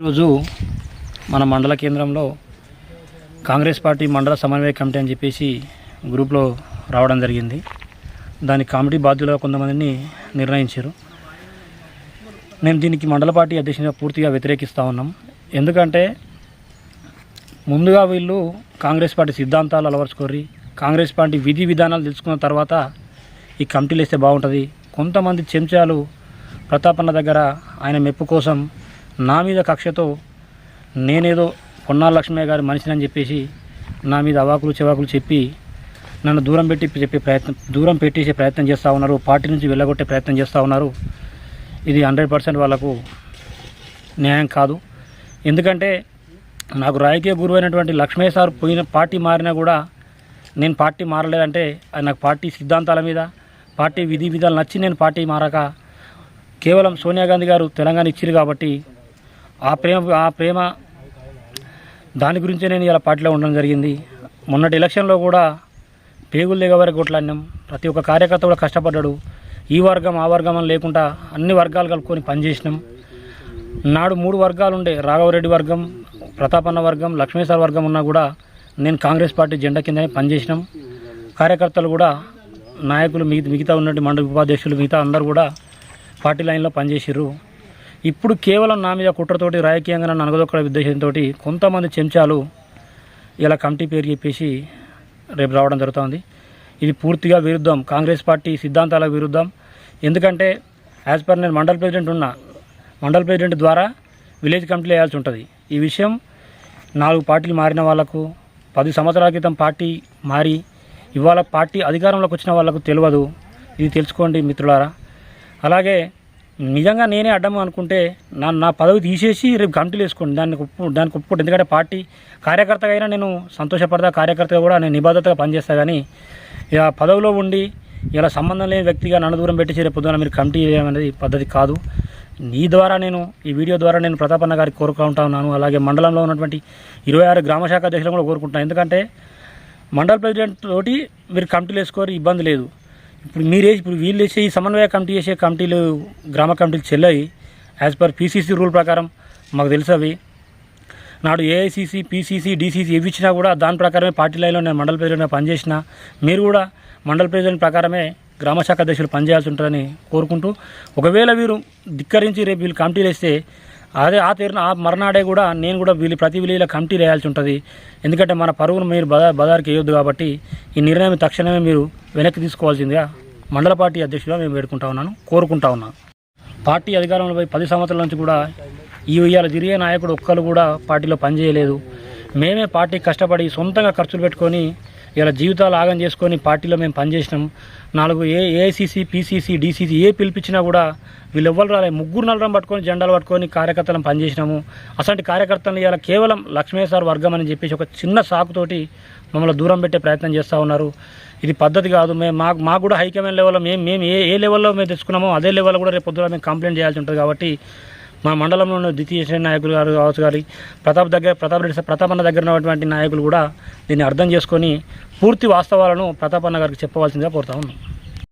ఈరోజు మన మండల కేంద్రంలో కాంగ్రెస్ పార్టీ మండల సమన్వయ కమిటీ అని చెప్పేసి గ్రూప్లో రావడం జరిగింది. దాని కమిటీ బాధ్యులుగా కొంతమందిని నిర్ణయించారు. నేను దీనికి మండల పార్టీ అధ్యక్షునిగా పూర్తిగా వ్యతిరేకిస్తూ ఉన్నాం. ఎందుకంటే ముందుగా వీళ్ళు కాంగ్రెస్ పార్టీ సిద్ధాంతాలు అలవరుచుకోరి కాంగ్రెస్ పార్టీ విధి విధానాలు తెలుసుకున్న తర్వాత ఈ కమిటీలు వేస్తే బాగుంటుంది. కొంతమంది చెంచాలు ప్రతాపన్న దగ్గర ఆయన మెప్పు కోసం నా మీద కక్షతో నేనేదో పొన్నాల లక్ష్మయ్య గారి మనిషిని అని చెప్పేసి నా మీద అవాకులు చెవాకులు చెప్పి నన్ను దూరం పెట్టి చెప్పే ప్రయత్నం దూరం పెట్టేసే ప్రయత్నం చేస్తూ ఉన్నారు పార్టీ నుంచి వెళ్ళగొట్టే ప్రయత్నం చేస్తూ ఉన్నారు. ఇది హండ్రెడ్ పర్సెంట్ వాళ్ళకు న్యాయం కాదు. ఎందుకంటే నాకు రాజకీయ గురువైనటువంటి లక్ష్మయ్య సార్ పోయిన పార్టీ మారినా కూడా నేను పార్టీ మారలేదంటే అది నాకు పార్టీ సిద్ధాంతాల మీద పార్టీ విధి విధాలు నచ్చి నేను పార్టీ మారక కేవలం సోనియా గాంధీ గారు తెలంగాణ ఇచ్చిరు కాబట్టి ఆ ప్రేమ ఆ ప్రేమ దాని గురించే నేను ఇలా పార్టీలో ఉండడం జరిగింది. మొన్నటి ఎలక్షన్లో కూడా పేగులు దిగ వరకు కొట్లాడినాం. ప్రతి ఒక్క కార్యకర్త కూడా కష్టపడ్డాడు. ఈ వర్గం ఆ వర్గం అని లేకుండా అన్ని వర్గాలు కలుపుకొని పనిచేసినాం. నాడు మూడు వర్గాలు ఉండే. రాఘవరెడ్డి వర్గం ప్రతాపన్న వర్గం లక్ష్మీశ్వర వర్గం ఉన్నా కూడా నేను కాంగ్రెస్ పార్టీ జెండా కిందనే పనిచేసినాం. కార్యకర్తలు కూడా నాయకులు మిగతా మిగతా ఉన్నటువంటి మండలి ఉపాధ్యక్షులు మిగతా అందరూ కూడా పార్టీ లైన్లో పనిచేసిర్రు. ఇప్పుడు కేవలం నా మీద కుట్రతోటి రాజకీయంగా నన్ను అనగదొక్కడ ఉద్దేశంతో కొంతమంది చెంచాలు ఇలా కమిటీ పేరు చెప్పేసి రేపు రావడం జరుగుతుంది. ఇది పూర్తిగా విరుద్ధం. కాంగ్రెస్ పార్టీ సిద్ధాంతాలకు విరుద్ధం. ఎందుకంటే యాజ్ పర్ నేను మండల్ ప్రెసిడెంట్ ఉన్నా మండల్ ప్రెసిడెంట్ ద్వారా విలేజ్ కమిటీలు వేయాల్సి ఉంటుంది. ఈ విషయం నాలుగు పార్టీలు మారిన వాళ్ళకు పది సంవత్సరాల క్రితం పార్టీ మారి ఇవాళ పార్టీ అధికారంలోకి వచ్చిన వాళ్ళకు తెలియదు. ఇది తెలుసుకోండి మిత్రులారా. అలాగే నిజంగా నేనే అడ్డం అనుకుంటే నా నా పదవి తీసేసి రేపు కమిటీలు వేసుకోండి. దాన్ని ఒప్పు దానికి ఒప్పుకోండి ఎందుకంటే పార్టీ కార్యకర్తగా అయినా నేను సంతోషపడతా కార్యకర్తగా కూడా నేను నిబద్ధతగా పనిచేస్తా కానీ ఇక పదవిలో ఉండి ఇలా సంబంధం లేని వ్యక్తిగా నన్ను దూరం పెట్టేసి రేపు పొద్దున మీరు కమిటీ అనేది పద్ధతి కాదు. నీ ద్వారా నేను ఈ వీడియో ద్వారా నేను ప్రతాపన్న గారికి కోరుకుంటా ఉన్నాను. అలాగే మండలంలో ఉన్నటువంటి ఇరవై ఆరు గ్రామ శాఖ అధ్యక్షులు కూడా కోరుకుంటున్నాను ఎందుకంటే మండల ప్రెసిడెంట్ తోటి మీరు కమిటీలు వేసుకోరు ఇబ్బంది లేదు. ఇప్పుడు మీరే ఇప్పుడు వీళ్ళు వేసే ఈ సమన్వయ కమిటీ చేసే కమిటీలు గ్రామ కమిటీలు చెల్లాయి యాజ్ పర్ పీసీసీ రూల్ ప్రకారం మాకు తెలుసు అవి. నాడు ఏఐసీసీ పీసీసీ డీసీసీ ఇవి ఇచ్చినా కూడా దాని ప్రకారమే పార్టీ లైన్లో నేను మండల ప్రెసిడెంట్గా పనిచేసిన. మీరు కూడా మండల ప్రెసిడెంట్ ప్రకారమే గ్రామ శాఖ అధ్యక్షులు పనిచేయాల్సి ఉంటుందని కోరుకుంటూ ఒకవేళ వీరు ధిక్కరించి రేపు వీళ్ళు కమిటీలు వేస్తే అదే ఆ తీరున ఆ మర్నాడే కూడా నేను కూడా వీళ్ళు ప్రతి వీళ్ళ కమిటీ వేయాల్సి ఉంటుంది. ఎందుకంటే మన పరుగును మీరు బదా బదారికి వేయొద్దు కాబట్టి ఈ నిర్ణయం తక్షణమే మీరు వెనక్కి తీసుకోవాల్సిందిగా మండల పార్టీ అధ్యక్షుడిగా మేము వేడుకుంటా ఉన్నాను కోరుకుంటా ఉన్నాను పార్టీ అధికారంలో పది సంవత్సరాల నుంచి కూడా ఈ ఉయ్యాల తిరిగే నాయకుడు ఒక్కరు కూడా పార్టీలో పనిచేయలేదు. మేమే పార్టీ కష్టపడి సొంతంగా ఖర్చులు పెట్టుకొని ఇలా జీవితాలు ఆగం చేసుకొని పార్టీలో మేము పనిచేసినాం. నాలుగు ఏ ఏఐసీసీ పీసీసీ డీసీసీ ఏ పిలిపించినా కూడా వీళ్ళు ఎవ్వరు రాలే. ముగ్గురు నలరం పట్టుకొని జెండాలు పట్టుకొని కార్యకర్తలను పనిచేసినాము. అసలు కార్యకర్తలను ఇలా కేవలం లక్ష్మేశ్వర వర్గం అని చెప్పేసి ఒక చిన్న సాకుతోటి మమ్మల్ని దూరం పెట్టే ప్రయత్నం చేస్తూ ఉన్నారు. ఇది పద్ధతి కాదు. మేము మాకు మాకు కూడా హైకమాండ్ లెవెల్లో మేము మేము ఏ ఏ లెవెల్లో మేము తెచ్చుకున్నామో అదే లెవెల్లో కూడా రేపు పొద్దున మేము కంప్లైంట్ చేయాల్సి ఉంటుంది కాబట్టి మా మండలంలో ఉన్న ద్వితీయ శ్రేణి నాయకులు గారు కావచ్చు గారి ప్రతాప్ దగ్గర ప్రతాప్ రెడ్డి ప్రతాప్ అన్న దగ్గర ఉన్నటువంటి నాయకులు కూడా దీన్ని అర్థం చేసుకొని పూర్తి వాస్తవాలను ప్రతాప్ అన్న గారికి చెప్పవలసిందిగా కోరుతా ఉన్నాం.